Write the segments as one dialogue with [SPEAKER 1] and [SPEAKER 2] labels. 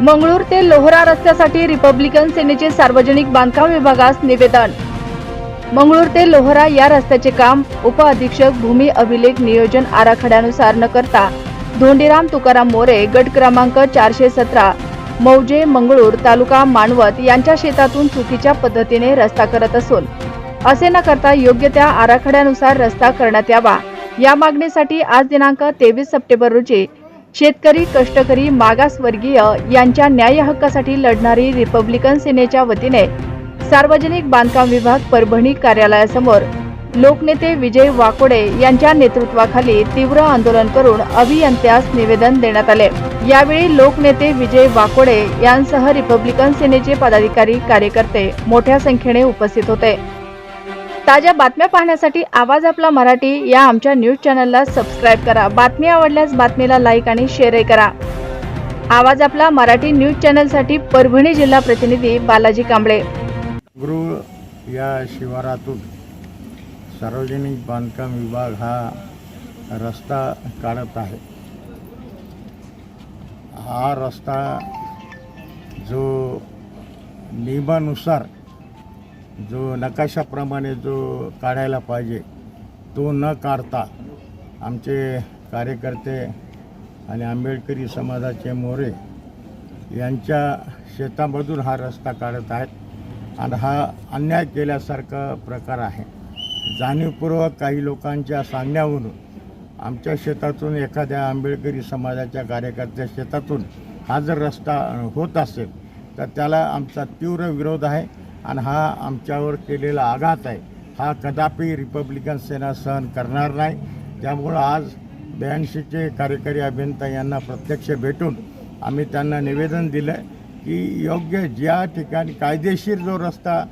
[SPEAKER 1] मंगळूर ते लोहरा रस्त्यासाठी रिपब्लिकन सेनेचे सार्वजनिक बांधकाम विभागास निवेदन. मंगळूर ते लोहरा या रस्त्याचे काम उप अधीक्षक भूमी अभिलेख नियोजन आराखड्यानुसार न करता धोंडीराम तुकाराम मोरे गट क्रमांक चारशे सतरा मौजे मंगळूर तालुका मानवत यांच्या शेतातून चुकीच्या पद्धतीने रस्ता करत असून असे न करता योग्य त्या आराखड्यानुसार रस्ता करण्यात यावा. या मागणीसाठी आज दिनांक तेवीस सप्टेंबर रोजी शेतकरी कष्टकरी मागासवर्गीय यांच्या न्याय हक्कासाठी लढणारी रिपब्लिकन सेनेच्या वतीने सार्वजनिक बांधकाम विभाग परभणी कार्यालयासमोर लोकनेते विजय वाकोडे यांच्या नेतृत्वाखाली तीव्र आंदोलन करून अभियंत्यास निवेदन देण्यात आले. यावेळी लोकनेते विजय वाकोडे यांसह रिपब्लिकन सेनेचे पदाधिकारी कार्यकर्ते मोठ्या संख्येने उपस्थित होते. ताज्या बातम्या पाहण्यासाठी आवाज आपला मराठी या आमच्या न्यूज चॅनलला सबस्क्राईब करा. बातमी आवडल्यास बातमीला लाईक आणि शेअरही करा. आवाज आपला मराठी न्यूज चॅनलसाठी परभणी जिल्हा प्रतिनिधी बालाजी कांबळे.
[SPEAKER 2] गृह या शिवारातून सार्वजनिक बांधकाम विभाग हा रस्ता काढत आहे. हा रस्ता जो नियमानुसार जो नकाशाप्रमाणे जो काढायला पाहिजे तो न काढता आमचे कार्यकर्ते आणि आंबेडकरी समाजाचे मोरे यांच्या शेतामधून हा रस्ता काढत आहेत. आणि हा अन्याय केल्यासारखा प्रकार आहे. जाणीवपूर्वक काही लोकांच्या सांगण्यावरून आमच्या शेतातून एखाद्या आंबेडकरी समाजाच्या कार्यकर्त्या शेतातून हा जर रस्ता होत असेल तर त्याला आमचा तीव्र विरोध आहे आणि हा आमच्यावर केलेला आघात आहे. हा कदापि रिपब्लिकन सेना सहन करणार नाही. त्यामुळं आज ब्याऐंशीचे कार्यकारी अभियंता यांना प्रत्यक्ष भेटून आम्ही त्यांना निवेदन दिलं की योग्य ज्या ठिकाणी कायदेशीर जो रस्ता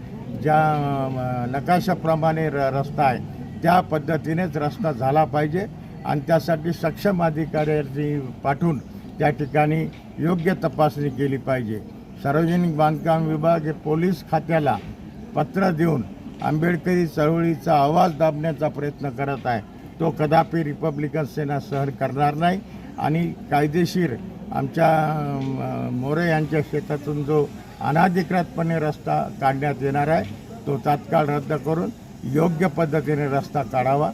[SPEAKER 2] ज्या नकाशाप्रमाणे र रस्ता आहे त्या पद्धतीनेच रस्ता झाला पाहिजे आणि त्यासाठी सक्षम अधिकाऱ्यांनी पाठवून त्या ठिकाणी योग्य तपासणी केली पाहिजे. सार्वजनिक बांधकाम विभाग हे पोलीस खात्याला पत्र देऊन आंबेडकरी चळवळीचा आवाज दाबण्याचा प्रयत्न करत आहे. तो कदापि रिपब्लिकन सेना सहन करणार नाही आणि कायदेशीर आमच्या मोरे यांच्या शेतातून जो अनाधिकृतपणे रस्ता काढण्यात येणार आहे. तो तात्काळ रद्द करून योग्य पद्धतीने रस्ता काढावा.